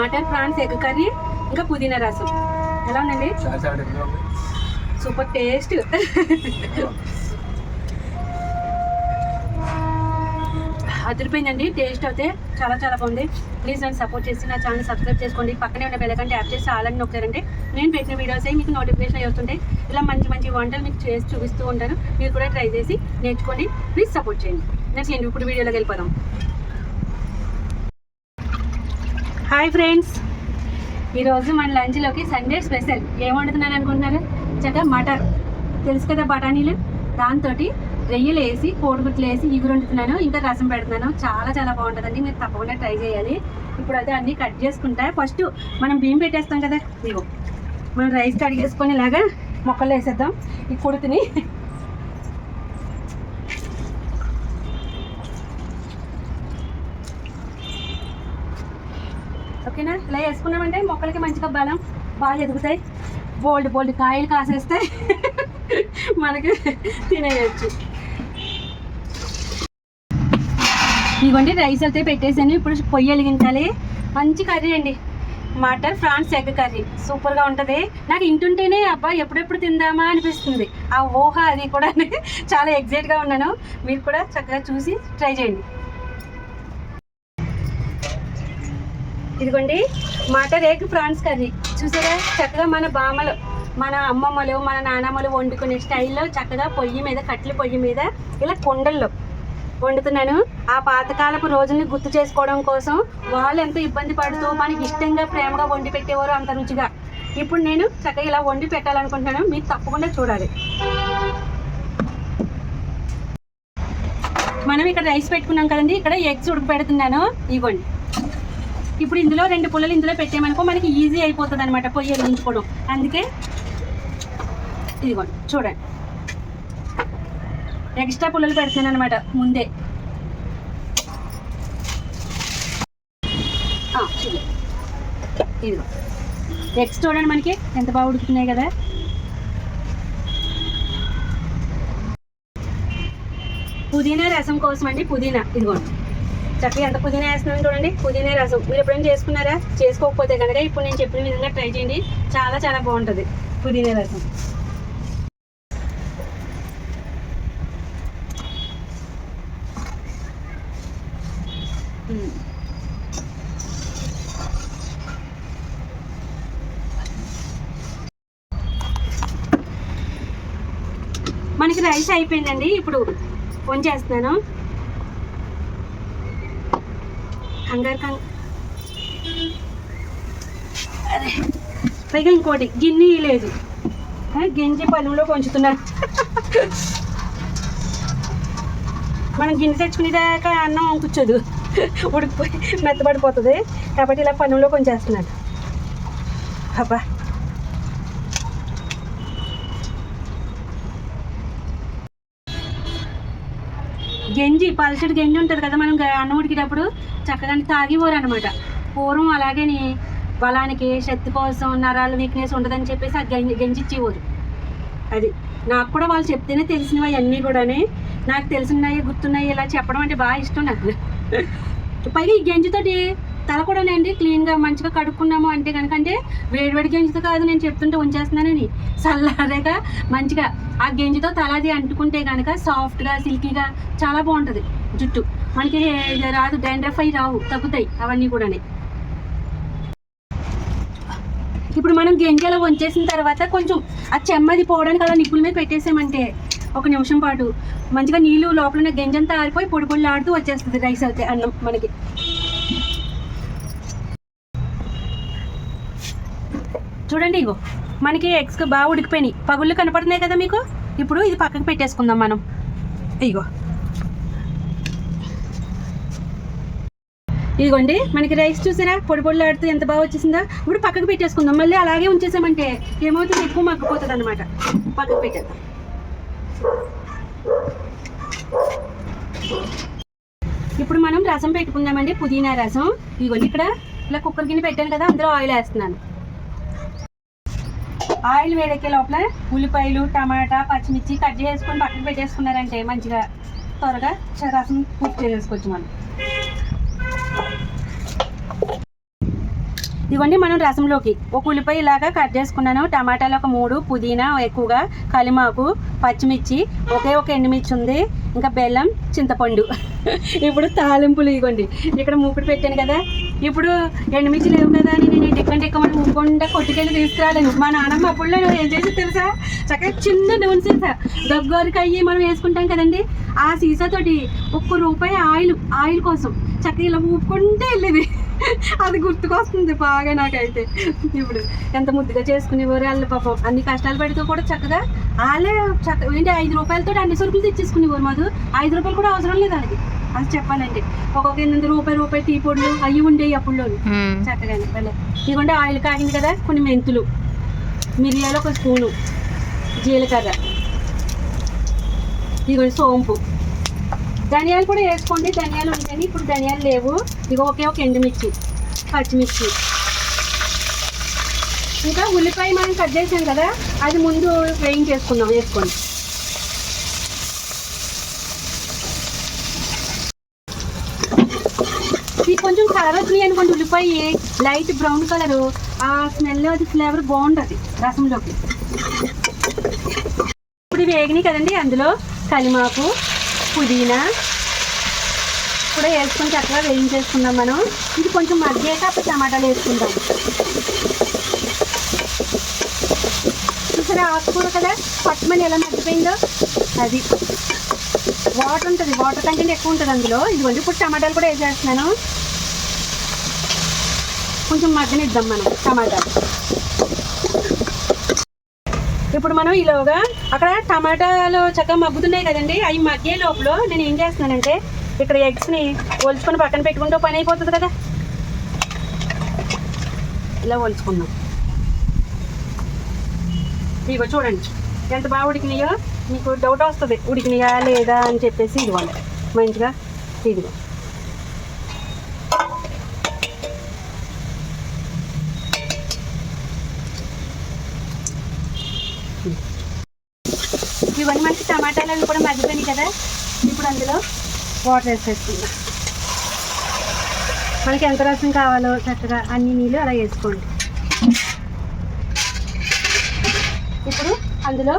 Mutton prawns egg curry ఇంకా పుదీనా రసం. ఎలా ఉందండి? Super taste. అదిరిపోయిందండి. టేస్ట్ అయితే చాలా చాలా బాగుంది. ప్లీజ్ నన్ను సపోర్ట్ చేసి నా ఛానల్ సబ్స్క్రైబ్ చేసుకోండి. పక్కనే ఉన్న బెల్ యాప్ చేసి ఆలని నొక్కారంటే నేను పెట్టిన వీడియోస్ మీకు నోటిఫికేషన్ అయ్యి వస్తుంటాయి. ఇలా మంచి మంచి వంటలు మీకు చేసి చూపిస్తూ ఉంటాను. మీరు కూడా ట్రై చేసి నేర్చుకోండి. ప్లీజ్ సపోర్ట్ చేయండి. నేను ఇప్పుడు వీడియోలోకి వెళ్ళిపోదాం. Hi friends. ఈరోజు మన లంచ్లోకి సండే స్పెషల్. ఏం వండుతున్నాను అనుకుంటున్నారు? చక్కగా మటర్ తెలుసు కదా బఠానీలు? దాంతో రొయ్యలు వేసి కోడిగుట్లు వేసి ఇగురు వండుతున్నాను. ఇంకా రసం పెడుతున్నాను. చాలా చాలా బాగుంటుందండి. మీరు తప్పకుండా ట్రై చేయాలి. ఇప్పుడు అయితే అన్నీ కట్ చేసుకుంటా. ఫస్ట్ మనం బియ్యం పెట్టేస్తాం కదా. ఇగో మనం రైస్ కడిగేసుకొని ఇలాగా మొక్కలు వేసేద్దాం. ఈ కుడుకుని ఓకేనా? ఇలా వేసుకున్నామంటే మొక్కలకి మంచిగా బలం బాగా ఎదుగుతాయి. బోల్డ్ బోల్డ్ కాయలు కాసేస్తే మనకి తినేయచ్చు. ఇదిగోండి రైస్ అయితే పెట్టేసాను ఇప్పుడు పొయ్యి వెలిగించాలి. మంచి కర్రీ అండి. Matar France egg curry. సూపర్గా ఉంటుంది. నాకు ఇంటుంటేనే అబ్బా ఎప్పుడెప్పుడు తిందామా అనిపిస్తుంది. ఆ ఊహ అది కూడా చాలా ఎగ్జైట్గా ఉన్నాను. మీరు కూడా చక్కగా చూసి ట్రై చేయండి. ఇదిగోండి మటర్ ఎగ్ ప్రాన్స్ కర్రీ. చూసారా? చక్కగా మన బామలు మన అమ్మమ్మలు మన నానమ్మలు వండుకునే స్టైల్లో చక్కగా పొయ్యి మీద కట్టెల పొయ్యి మీద ఇలా కుండల్లో వండుతున్నాను. ఆ పాతకాలపు రోజుల్ని గుర్తు చేసుకోవడం కోసం వాళ్ళు ఎంతో ఇబ్బంది పడుతూ మనకి ఇష్టంగా ప్రేమగా వండి పెట్టేవారు అంత రుచిగా. ఇప్పుడు నేను చక్కగా ఇలా వండి పెట్టాలనుకుంటున్నాను. మీరు తప్పకుండా చూడాలి. మనం ఇక్కడ రైస్ పెట్టుకున్నాం కదండి. ఇక్కడ ఎగ్స్ ఉడక పెడుతున్నాను ఇవ్వండి ఇప్పుడు ఇందులో రెండు పుల్లలు ఇందులో పెట్టామనుకో మనకి ఈజీ అయిపోతుంది అనమాట పొయ్యి వెలిగించుకోవడం అందుకే ఇదిగోండి చూడండి. ఎక్స్ట్రా పుల్లలు పెడుతున్నాను అనమాట ముందే ఇదిగో. ఎగ్స్ చూడండి మనకి ఎంత బాగా ఉడుకుతున్నాయి కదా. పుదీనా రసం కోసం అండి పుదీనా. ఇదిగోండి. చక్కగా ఎంత పుదీనా వేస్తున్నాను చూడండి. పుదీనా రసం. మీరు ఎప్పుడైనా చేసుకున్నారా? చేసుకోకపోతే కనుక ఇప్పుడు నేను చెప్పిన విధంగా ట్రై చేయండి. చాలా చాలా బాగుంటుంది పుదీనా రసం. మనకి రైస్ అయిపోయిందండి. ఇప్పుడు వంచేస్తున్నాను. కంగారు కంగ పైగా ఇంకోటి గిన్నె లేదు గింజి పనుల్లో కొంచుతున్నారు. మనం గిన్నె తెచ్చుకునేదాకా అన్నం కూర్చోదు ఉడికిపోయి మెత్తబడిపోతుంది. కాబట్టి ఇలా పనుల్లో కొంచేస్తున్నాడు. అబ్బా. గంజి పలచడి గంజి ఉంటుంది కదా మనం అన్నం ఉడికేటప్పుడు? చక్కగా తాగిపోరు అనమాట పూర్వం అలాగని బలానికి శక్తి కోసం నరాలు వీక్నెస్ ఉండదని చెప్పేసి ఆ గంజి గంజి ఇచ్చేవారు. అది నాకు కూడా వాళ్ళు చెప్తేనే తెలిసినవి అన్నీ కూడానే. నాకు తెలిసినవి గుర్తున్నాయి ఇలా చెప్పడం అంటే బాగా ఇష్టం నాకు. పైగా ఈ గంజితోటి తల కూడా అండి క్లీన్గా మంచిగా కడుక్కున్నాము అంటే కనుక అంటే వేడివేడి గంజితో కాదు నేను చెప్తుంటే ఉంచేస్తున్నానని. చల్లారాక మంచిగా ఆ గంజితో తలది అంటుకుంటే కనుక సాఫ్ట్గా సిల్కీగా చాలా బాగుంటుంది జుట్టు. మనకి రాదు డాండ్రఫ్ అయి రావు తగ్గుతాయి అవన్నీ కూడానే. ఇప్పుడు మనం గెంజలో వంచేసిన తర్వాత కొంచెం ఆ చెమ్మది పోవడానికి అలా నిప్పుల మీద పెట్టేసామంటే ఒక నిమిషం పాటు మంచిగా నీళ్ళు లోపల ఉన్న ఆరిపోయి పొడి పొడి ఆడుతూ వచ్చేస్తుంది రైస్ అయితే అన్నం మనకి. చూడండి ఇగో మనకి ఎగ్స్ బాగా ఉడికిపోయినాయి. పగుళ్ళు కనపడుతున్నాయి కదా మీకు? ఇప్పుడు ఇది పక్కకు పెట్టేసుకుందాం మనం. ఇగో. ఇదిగోండి మనకి రైస్ చూసారా? పొడి పొడిలో ఆడుతూ ఎంత బాగా వచ్చేసిందా? ఇప్పుడు పక్కకు పెట్టేసుకుందాం. మళ్ళీ అలాగే ఉంచేసామంటే ఏమవుతుంది? ఎక్కువ మగ్గిపోతుంది అనమాట పక్కకు పెట్టేద్దాం. ఇప్పుడు మనం రసం పెట్టుకుందామండి పుదీనా రసం. ఇదిగోండి ఇక్కడ ఇలా కుక్కర్ గిన్నె పెట్టాను కదా అందులో ఆయిల్ వేస్తున్నాను. ఆయిల్ వేడెక్కే లోపల ఉల్లిపాయలు టమాటా పచ్చిమిర్చి కట్ చేసుకొని పక్కన పెట్టేసుకున్నారంటే మంచిగా త్వరగా రసం పూర్తి చేసేసుకోవచ్చు మనం. ఇదిగోండి మనం రసంలోకి ఒక ఉల్లిపాయ ఇలాగా కట్ చేసుకున్నాను. టమాటాలు ఒక మూడు పుదీనా ఎక్కువగా కలిమాకు పచ్చిమిర్చి ఒకే ఒక ఎండుమిర్చి ఉంది ఇంకా బెల్లం చింతపండు. ఇప్పుడు తాలింపులు ఇదిగోండి ఇక్కడ మూకుడు పెట్టాను కదా. ఇప్పుడు ఎండుమిర్చి లేవు కదా అని నేను టిక్కని టిక్కమని మూకుండా కొట్టుకెళ్ళి తీసుకురాలేను. మా నాన్నమ్మ అప్పుడులో ఏం చేసి తెలుసా? చక్కగా చిన్న నూనె సీసా. దగ్గరికి అయ్యి మనం వేసుకుంటాం కదండి. ఆ సీసాతోటి ఒక్క రూపాయి ఆయిల్ ఆయిల్ కోసం చక్కగా ఇలా ఊపుకుంటే వెళ్ళేది. అది గుర్తుకొస్తుంది బాగా నాకైతే. ఇప్పుడు ఎంత ముద్దుగా చేసుకునేవారు వాళ్ళు పాపం. అన్ని కష్టాలు పడుతూ కూడా చక్కగా వాళ్ళే చక్క ఏంటి ఐదు రూపాయలతో అన్ని సరుకులు తెచ్చేసుకునేవారు మాకు ఐదు రూపాయలు కూడా అవసరం లేదు వాళ్ళకి. అది చెప్పాలంటే. ఒక్కొక్క ఎనిమిది రూపాయి రూపాయి టీ పొడులు అవి ఉండేవి అప్పుడులో చక్కగానే భలే. ఇదిగోండి ఆయిల్ కాగింది కదా కొన్ని మెంతులు. మిరియాలు ఒక స్పూను. జీలకర్ర. ఇదిగోండి సోంపు. ధనియాలు కూడా వేసుకోండి. ధనియాలు ఉంటాయి. ఇప్పుడు ధనియాలు లేవు. ఇక ఒకే ఒక ఎండుమిర్చి పచ్చిమిర్చి. ఇంకా ఉల్లిపాయ మనం కట్ చేసాం కదా అది ముందు వేయించేసుకుందాం వేసుకోండి. ఇది కొంచెం కలర్ అనుకోండి. ఉల్లిపాయ లైట్ బ్రౌన్ కలర్ ఆ స్మెల్ అది ఫ్లేవర్ బాగుంటుంది రసంలోకి. ఇప్పుడు వేగినాయి కదండి అందులో కలిమాకు పుదీనా కూడా వేసుకొని చక్కగా వేయించేసుకుందాం మనం. ఇది కొంచెం మగ్గాక అప్పుడు టమాటాలు వేసుకుందాం. చూసారా ఆకుకూర కదా? పట్టుమని ఎలా మగ్గిపోయిందో? అది. వాటర్ ఉంటుంది. వాటర్ కంటెంట్ ఎక్కువ ఉంటుంది అందులో. ఇదిగోండి ఇప్పుడు టమాటాలు కూడా వేసేస్తున్నాను. కొంచెం మగ్గనిద్దాం మనం టమాటాలు. ఇప్పుడు మనం ఈలోగా అక్కడ టమాటాలు చక్కగా మగ్గుతున్నాయి కదండి. అవి మగ్గే లోపల నేను ఏం చేస్తున్నానంటే ఇక్కడ ఎగ్స్ని ఒలుచుకొని పక్కన పెట్టుకుంటే పని అయిపోతుంది కదా. ఇలా ఒలుచుకుందాం. ఇగో చూడండి. ఎంత బాగా ఉడికినాయో మీకు డౌట్ వస్తుంది. ఉడికినాయా లేదా అని చెప్పేసి ఇదిగోండి మంచిగా ఇదిగో ఇవన్నీ మనకి కూడా మగ్గిపోయినాయి కదా? ఇప్పుడు అందులో వాటర్ వేసేసుకుందాం మనకి ఎంత రసం కావాలో చక్కగా అన్ని నీళ్ళు అలా వేసుకోండి. ఇప్పుడు అందులో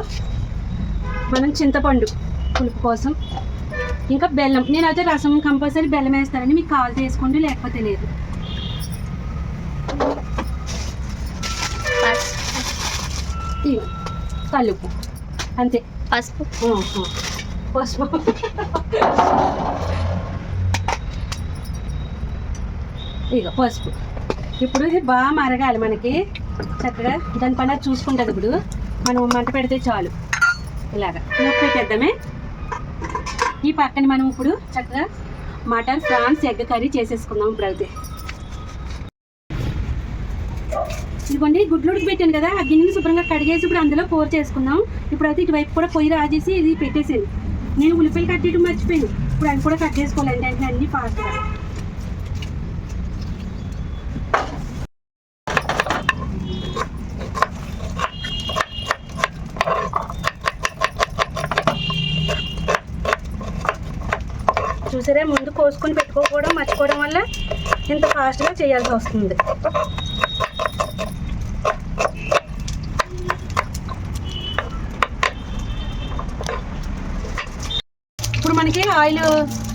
మనం చింతపండు పులుపు కోసం ఇంకా బెల్లం. నేనైతే రసం కంపల్సరీ బెల్లం వేస్తానని మీకు కావాల్సి వేసుకోండి లేకపోతే లేదు. కలుపు అంతే. పసుపు. పసుపు. ఇక పసుపు. ఇప్పుడు ఇది బాగా మరగాలి మనకి. చక్కగా దాని పని చూసుకుంటుంది ఇప్పుడు. మనం మంట పెడితే చాలు. ఇలాగా. మూత పెట్టేద్దామే. ఈ పక్కన మనం ఇప్పుడు చక్కగా మటన్ ఫ్రాన్స్ ఎగ్ కర్రీ చేసేసుకుందాం ఇప్పుడు అయితే. ఇదిగోండి గుడ్లు పెట్టాను కదా ఆ గిన్నెని శుభ్రంగా కడిగేసి ఇప్పుడు అందులో పోర్ చేసుకుందాం. ఇప్పుడు అయితే ఇటువైపు కూడా పొయ్యి రాజేసి ఇది పెట్టేసాను నేను ఉల్లిపాయలు కట్టేయడం మర్చిపోయాను. ఇప్పుడు అవి కూడా కట్ చేసుకోవాలండి అంటే అన్ని ఫాస్ట్గా చూసారా ముందు కోసుకొని పెట్టుకోకపోవడం మర్చిపోవడం వల్ల ఇంత ఫాస్ట్గా చేయాల్సి వస్తుంది ఇప్పుడు మనకి ఆయిల్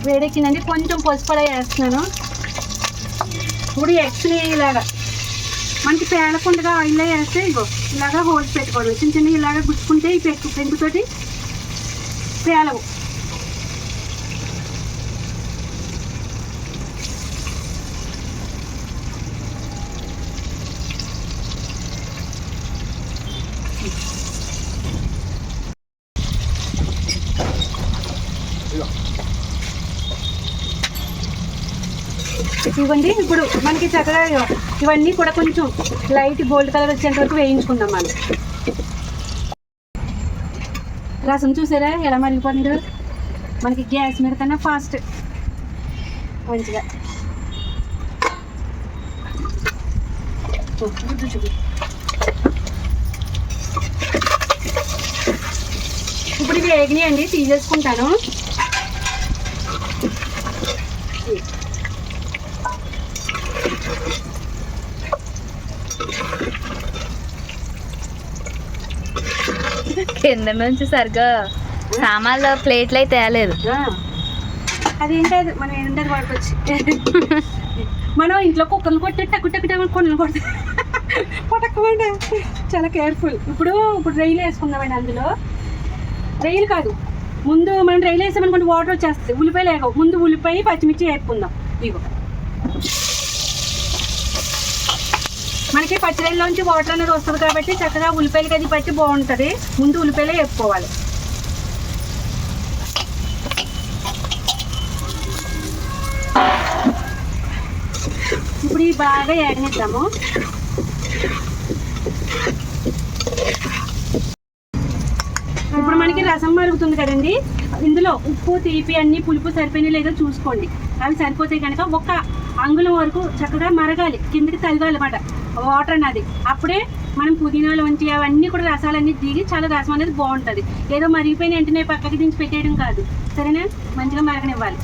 వేడెక్కిందండి కొంచెం పసుపు అలా వేస్తున్నాను. ఇప్పుడు ఎగ్స్ని ఇలాగా మనకి పేలకుండా ఆయిల్లో వేస్తే ఇగో ఇలాగా హోల్స్ పెట్టుకోవడం చిన్న చిన్న ఇలాగా గుచ్చుకుంటే ఈ పెట్టు పెంకుతోటి పేలవు. ఇవ్వండి. ఇప్పుడు మనకి చక్కగా ఇవన్నీ కూడా కొంచెం లైట్ గోల్డ్ కలర్ వచ్చేంత వరకు వేయించుకుందాం మనం. రసం చూసారా? ఎలా మరిగిపోతుందో? మనకి గ్యాస్ మీద కన్నా ఫాస్ట్ మంచిగా. ఇప్పుడు ఇవి వేగినాయండి తీసేసుకుంటాను. కింద నుంచి సరిగ్గా సామాన్లు ప్లేట్లు అయితే తేలేదు. ఆ. మనం ఏంటది వాడుకోవచ్చు మనం ఇంట్లో కుక్కలు కొట్టి టక్కు టక్కు టక్కు కొనలు కొడతాం. పటక్కమండి చాలా కేర్ఫుల్. ఇప్పుడు ఇప్పుడు రైలు వేసుకుందామండి అందులో. రైలు కాదు. ముందు మనం రైలు వేసామనుకోండి వాటర్ వచ్చేస్తుంది. ఉల్లిపాయలు వేగవు ముందు ఉల్లిపాయ పచ్చిమిర్చి వేపుకుందాం. ఇగో. మనకి పచ్చిరైల్లోంచి వాటర్ అనేది వస్తుంది కాబట్టి చక్కగా ఉల్లిపాయలకి అది పట్టి బాగుంటుంది. ముందు ఉల్లిపాయలే వేపుకోవాలి. ఇప్పుడు ఈ బాగా ఏగనిద్దాము. ఇప్పుడు మనకి రసం మరుగుతుంది కదండి. ఇందులో ఉప్పు తీపి అన్ని పులుపు సరిపోయినా లేదో చూసుకోండి. అవి సరిపోతే కనుక ఒక అంగుళం వరకు చక్కగా మరగాలి. కిందకి తలగాలి అన్నమాట వాటర్ అన్నది అప్పుడే మనం పుదీనాలు వంటి అవన్నీ కూడా రసాలన్నీ దిగి చాలా రసం అనేది బాగుంటుంది. ఏదో మరిగిపోయిన వెంటనే పక్కకి దించి పెట్టేయడం కాదు. సరేనా? మంచిగా మరగనివ్వాలి.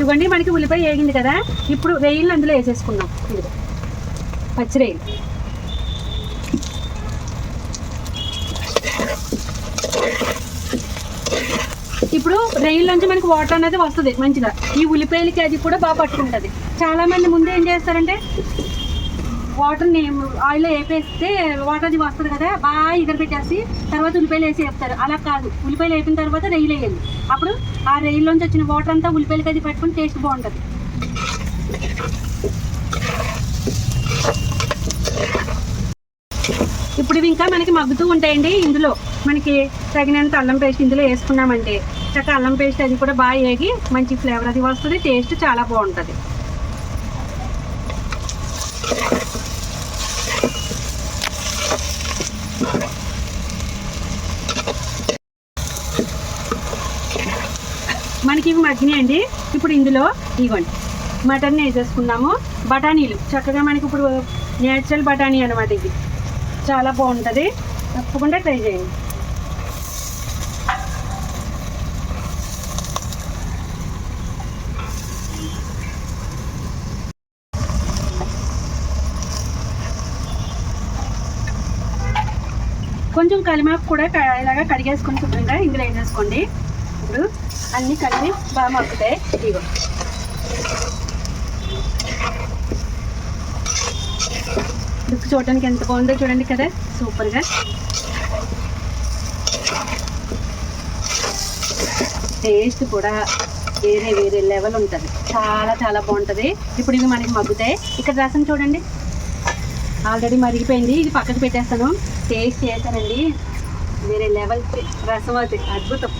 ఇవ్వండి మనకి ఉల్లిపాయ వేగింది కదా. ఇప్పుడు రెయిల్ని అందులో వేసేసుకుందాం. పచ్చి ఇప్పుడు రెయిల్ నుంచి మనకి వాటర్ అనేది వస్తుంది మంచిగా. ఈ ఉల్లిపాయలకి అది కూడా బాగా పట్టుకుంటుంది. చాలా మంది ముందు ఏం చేస్తారంటే వాటర్ని ఆయిల్లో వేపేస్తే వాటర్ అది వస్తుంది కదా బాగా ఇద్దరు పెట్టేసి తర్వాత ఉల్లిపాయలు వేసి వేపుతారు. అలా కాదు. ఉల్లిపాయలు వేపిన తర్వాత రెయిల్ వేయాలి. అప్పుడు ఆ రెయిల్లోంచి వచ్చిన వాటర్ అంతా ఉల్లిపాయలకి అది పట్టుకుని టేస్ట్ బాగుంటుంది. ఇప్పుడు ఇవి ఇంకా మనకి మగ్గుతూ ఉంటాయండి ఇందులో. మనకి తగినంత అల్లం పేస్ట్ ఇందులో వేసుకున్నామంటే చక్కగా అల్లం పేస్ట్ అది కూడా బాగా వేగి మంచి ఫ్లేవర్ అది వస్తుంది టేస్ట్ చాలా బాగుంటుంది. మనకి ఇవి మగ్గినాయండి. ఇప్పుడు ఇందులో ఇవ్వండి. మటన్ వేసేసుకున్నాము. బఠానీలు. చక్కగా మనకి ఇప్పుడు నేచురల్ బఠానీ అనమాట ఇది. చాలా బాగుంటుంది. తప్పకుండా ట్రై చేయండి. కొంచెం కలిమాకు కూడా ఇలాగా కడిగేసుకొని శుభ్రంగా ఇందులో వేసేసుకోండి ఇప్పుడు అన్నీ కలిపి బాగా మగ్గుతాయి. ఇదిగో. లుక్ చూడడానికి ఎంత బాగుందో చూడండి కదా. సూపర్గా టేస్ట్ కూడా వేరే వేరే లెవెల్ ఉంటుంది. చాలా చాలా బాగుంటుంది. ఇప్పుడు ఇవి మనకి మగ్గుతాయి. ఇక్కడ రసం చూడండి. ఆల్రెడీ మరిగిపోయింది. ఇది పక్కకు పెట్టేస్తాను. టేస్ట్ చేశానండి. వేరే లెవెల్ రసం అది అద్భుతం.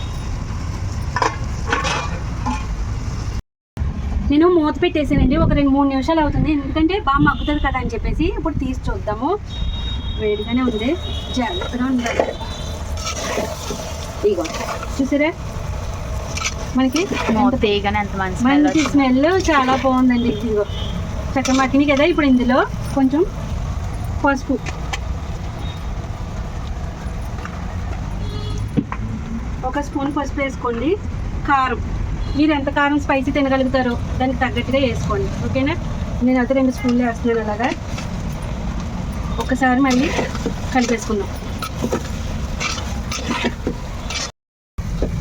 నేను మూత పెట్టేసానండి. ఒక రెండు మూడు నిమిషాలు అవుతుంది. ఎందుకంటే బాగా మగ్గుతుంది కదా అని చెప్పేసి ఇప్పుడు తీసి చూద్దాము. వేడిగానే ఉంది. జాగ్రత్తగా ఉండాలి. ఇగో చూసారా? మనకి మంచి స్మెల్ చాలా బాగుందండి. ఇదిగో చక్కగా మగ్గినాయి కదా ఇప్పుడు ఇందులో కొంచెం పసుపు. ఒక స్పూన్ పసుపు వేసుకోండి. కారం. మీరు ఎంత కారం స్పైసీ తినగలుగుతారో దానికి తగ్గట్టుగా వేసుకోండి. ఓకేనా? నేను అయితే రెండు స్పూన్లు వేస్తున్నాను అలాగా. ఒకసారి మళ్ళీ కలిపేసుకుందాం.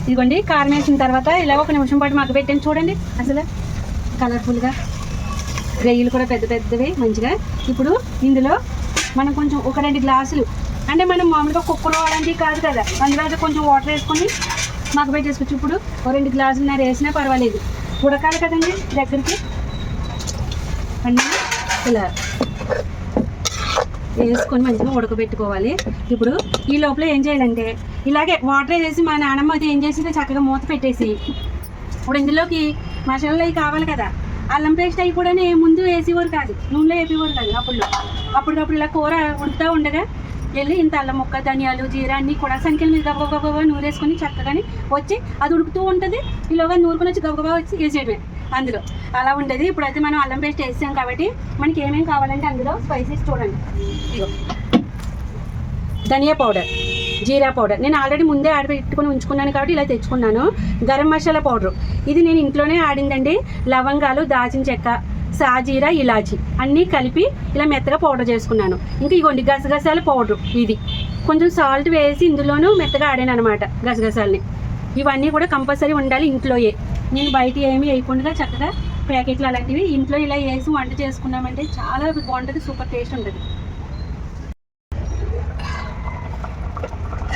ఇదిగోండి కారం వేసిన తర్వాత ఇలా ఒక నిమిషం పాటు మగ్గ పెట్టాను చూడండి అసలు కలర్ఫుల్గా రొయ్యలు కూడా పెద్ద పెద్దవి మంచిగా. ఇప్పుడు ఇందులో మనం కొంచెం ఒక రెండు గ్లాసులు అంటే మనం మామూలుగా కుక్కలో వాడడానికి కాదు కదా అందులో కొంచెం వాటర్ వేసుకొని మాకు పోయి పెట్టేసుకోవచ్చు ఇప్పుడు ఓ రెండు గ్లాసులు నేను వేసినా పర్వాలేదు. ఉడకాలి కదండి దగ్గరికి? ఇలా వేసుకొని మంచిగా ఉడకబెట్టుకోవాలి. ఇప్పుడు ఈ లోపల ఏం చేయాలంటే ఇలాగే వాటర్ వేసి మా నాన్నమ్మ అది ఏం చేసిందో చక్కగా మూత పెట్టేసి ఇప్పుడు ఇందులోకి మసాలాలు అవి కావాలి కదా అల్లం పేస్ట్ అవి కూడా ముందు వేసేవారు కాదు నూనెలో వేసేవారు కాదు అప్పుడు అప్పటికప్పుడు ఇలా కూర ఉడుకుతూ ఉండగా వెళ్ళి ఇంత అల్లం ముక్క ధనియాలు జీరా అన్నీ కూడా సంఖ్యల మీద గబగబా నూరేసుకొని చక్కగాని వచ్చి అది ఉడుకుతూ ఉంటుంది. ఈలోగా నూరుకొని వచ్చి గబగబా వచ్చి వేసేయడమే అందులో. అలా ఉండేది. ఇప్పుడైతే మనం అల్లం పేస్ట్ వేసాం కాబట్టి మనకి ఏమేమి కావాలంటే అందులో స్పైసెస్ చూడండి. ఇగో ధనియా పౌడర్ జీరా పౌడర్. నేను ఆల్రెడీ ముందే ఆడి పెట్టుకుని ఉంచుకున్నాను కాబట్టి ఇలా తెచ్చుకున్నాను. గరం మసాలా పౌడర్. ఇది నేను ఇంట్లోనే ఆడిందండి. లవంగాలు దాచిన చెక్క సాజీరా ఇలాచి అన్నీ కలిపి ఇలా మెత్తగా పౌడర్ చేసుకున్నాను. ఇంకా ఇగోండి గసగసాల పౌడర్ ఇది. కొంచెం సాల్ట్ వేసి ఇందులోనూ మెత్తగా ఆడాను అనమాట గసగసాలని. ఇవన్నీ కూడా కంపల్సరీ ఉండాలి ఇంట్లోయే. నేను బయట ఏమీ వేయకుండా చక్కగా ప్యాకెట్లు అలాంటివి ఇంట్లో ఇలా వేసి వంట చేసుకున్నామంటే చాలా బాగుంటుంది సూపర్ టేస్ట్ ఉంటుంది.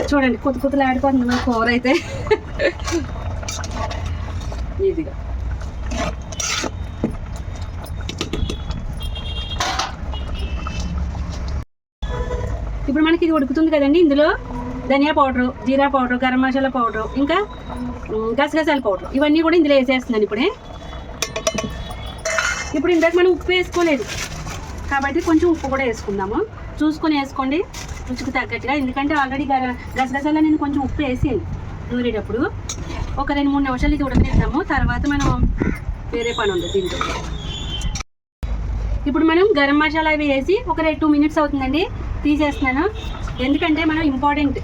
చూడండి కొత్త కుతలు ఆడిపోతుంది మన కూర అయితే. ఇదిగా. ఇప్పుడు మనకి ఇది ఉడుకుతుంది కదండి ఇందులో dhania powder jeera powder garam masala powder ఇంకా గసగసాల పౌడరు. ఇవన్నీ కూడా ఇందులో వేసేస్తున్నాను ఇప్పుడే. ఇప్పుడు ఇందాక మనం ఉప్పు వేసుకోలేదు. కాబట్టి కొంచెం ఉప్పు కూడా వేసుకుందాము. చూసుకొని వేసుకోండి. రుచికి తగ్గట్టుగా. ఎందుకంటే ఆల్రెడీ గర గసగసాల నేను కొంచెం ఉప్పు వేసాను నూరేటప్పుడు. ఒక రెండు మూడు నిమిషాలు ఇది ఉడకనిద్దాము. తర్వాత మనం వేరే పని ఉండదు దీంతో ఇప్పుడు మనం గరం మసాలా అవి వేసి ఒక రెండు టూ మినిట్స్ అవుతుందండి. తీసేస్తున్నాను. ఎందుకంటే మనం ఇంపార్టెంట్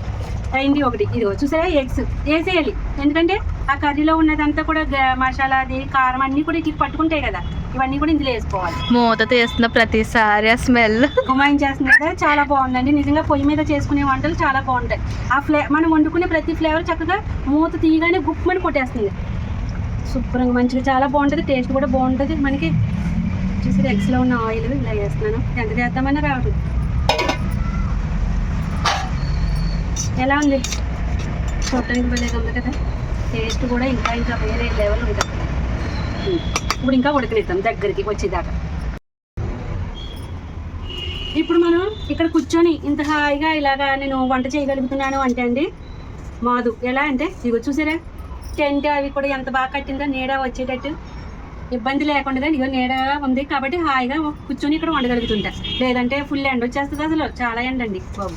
అయింది ఒకటి. ఇది చూసారా? ఎగ్స్ వేసేయాలి. ఎందుకంటే ఆ కర్రీలో ఉన్నదంతా కూడా మసాలా అది కారం అన్నీ కూడా ఇట్లా పట్టుకుంటాయి కదా. ఇవన్నీ కూడా ఇందులో వేసుకోవాలి. మూత తీస్తున్న ప్రతిసారి ఆ స్మెల్. గుమాయించేస్తుంది కదా. చాలా బాగుందండి. నిజంగా పొయ్యి మీద చేసుకునే వంటలు చాలా బాగుంటాయి. ఆ ఫ్లే మనం వండుకునే ప్రతి ఫ్లేవర్ చక్కగా మూత తీయగానే గుప్పమని కొట్టేస్తుంది. శుభ్రంగా మంచిగా చాలా బాగుంటుంది. టేస్ట్ కూడా బాగుంటుంది. మనకి చూసి ఎగ్స్లో ఉన్న ఆయిల్ ఇలా వేస్తున్నాను. ఎంత చేద్దామన్నా రావట్లేదు ఎలా ఉంది? చూడటానికి భలేగా ఉంది కదా. టేస్ట్ కూడా ఇంకా ఇంకా వేరే లెవెల్ ఉంటుంది ఇప్పుడు ఇంకా ఉడకనిద్దాం దగ్గరికి వచ్చేదాకా. ఇప్పుడు మనం ఇక్కడ కూర్చొని ఇంత హాయిగా ఇలాగా నేను వంట చేయగలుగుతున్నాను అంటే అండి మాదు ఎలా అంటే ఇగో చూసారా? టెంట్ అవి కూడా ఎంత బాగా కట్టిందో నీడ వచ్చేటట్టు ఇబ్బంది లేకుండా ఇగో నీడ ఉంది కాబట్టి హాయిగా కూర్చొని ఇక్కడ వండగలుగుతుంటా. లేదంటే ఫుల్ ఎండ వచ్చేస్తుంది అసలు. చాలా ఎండ అండి బాబు.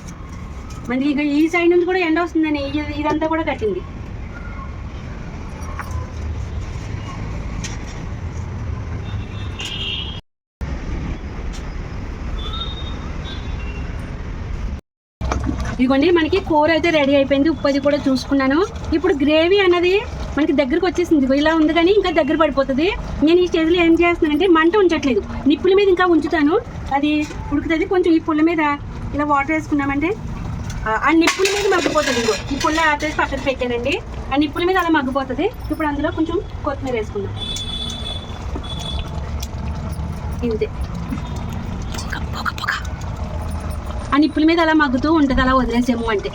మనకి ఇక ఈ సైడ్ నుంచి కూడా ఎండ వస్తుందని ఇదంతా కూడా కట్టింది. ఇదిగోండి మనకి కూర అయితే రెడీ అయిపోయింది. ఉప్పు అది కూడా చూసుకున్నాను. ఇప్పుడు గ్రేవీ అన్నది మనకి దగ్గరకు వచ్చేసింది. ఇలా ఉంది కానీ ఇంకా దగ్గర పడిపోతుంది. నేను ఈ స్టేజ్లో ఏం చేస్తున్నానంటే మంట ఉంచట్లేదు. నిప్పుల మీద ఇంకా ఉంచుతాను. అది ఉడుకుతుంది. కొంచెం ఈ పుల్ల మీద ఇలా వాటర్ వేసుకున్నామంటే ఆ, నిప్పుల మీద మగ్గిపోతుంది ఇంకో. ఈ పుల్ల ఆపేసి పక్కన పెట్టానండి. ఆ నిప్పుల మీద అలా మగ్గిపోతుంది. ఇప్పుడు అందులో కొంచెం కొత్తిమీర వేసుకుందాం. ఇంతే. ఆ నిప్పుల మీద అలా మగ్గుతూ ఉంటుంది. అలా వదిలేసేమో అంటే.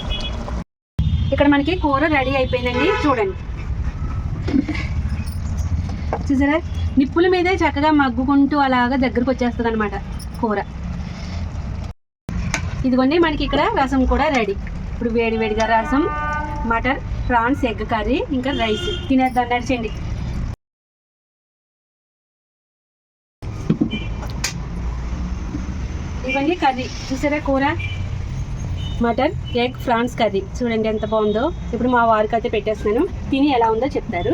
ఇక్కడ మనకి కూర రెడీ అయిపోయిందండి. చూడండి. చూసారా? నిప్పుల మీదే చక్కగా మగ్గుకుంటూ అలాగా దగ్గరకు వచ్చేస్తుంది అనమాట కూర. ఇదిగోండి మనకి ఇక్కడ రసం కూడా రెడీ. ఇప్పుడు వేడి వేడిగా రసం మటర్ ప్రాన్స్ ఎగ్ కర్రీ ఇంకా రైస్. తినేద్దాం నడిచండి. ఇవన్నీ కర్రీ. చూసారా కూర? Mutton egg prawns curry. చూడండి ఎంత బాగుందో. ఇప్పుడు మా వారికి అయితే పెట్టేస్తున్నాను. తిని ఎలా ఉందో చెప్తారు.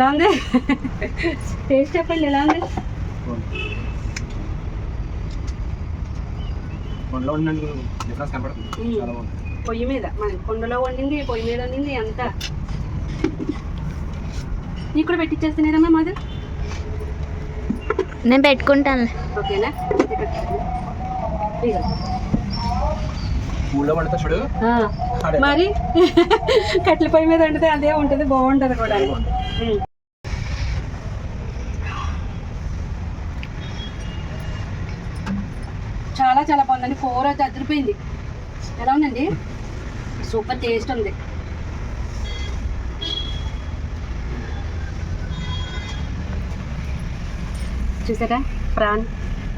ఎలా ఉంది టేస్ట్ చెప్పండి ఎలా ఉంది కొండలో ఉండండి డిఫరెన్స్ కనపడుతుంది మ్మ్. చాలా బాగుంది పొయ్యి మీద మన కొండలో వండింది పొయ్యి మీద వండింది అంతా నీకు కూడా పెట్టిచ్చేస్తున్నారమ్మా మాది నేను పెట్టుకుంటాను ఓకేనా ఇదిగో. ఊళ్ళో వండుతా చూడు ఆ, మరి కట్టెల పొయ్యి మీద వండితే అదే ఉంటుంది బాగుంటుంది కూడా ఉమ్. చాలా చాలా బాగుందండి కూర అయితే అదిరిపోయింది. ఎలా ఉందండి? సూపర్ టేస్ట్ ఉంది. చూసారా? ప్రాన్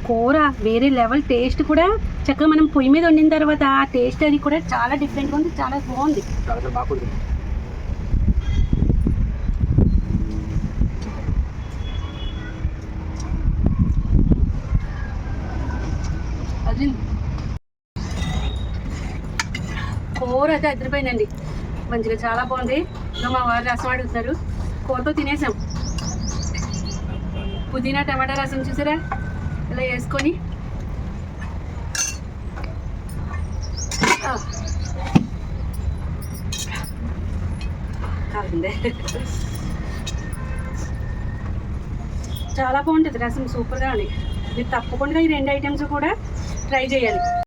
కూర వేరే లెవెల్ టేస్ట్ కూడా చక్కగా మనం పొయ్యి మీద వండిన తర్వాత ఆ టేస్ట్ అది కూడా చాలా డిఫరెంట్గా ఉంది చాలా బాగుంది చాలా చాలా బాగా కుదిరింది అది కూర అయితే అదిరిపోయిందండి. మంచిగా చాలా బాగుంది. ఇంకా మా వారు రసం అడుగుతున్నారు కూరతో తినేసాం. పుదీనా టమాటా రసం చూసారా? ఇలా వేసుకొని. చాలా బాగుంటుంది రసం. సూపర్గా ఉంది. మీరు తప్పకుండా ఈ రెండు ఐటమ్స్ కూడా ట్రై చేయాలి.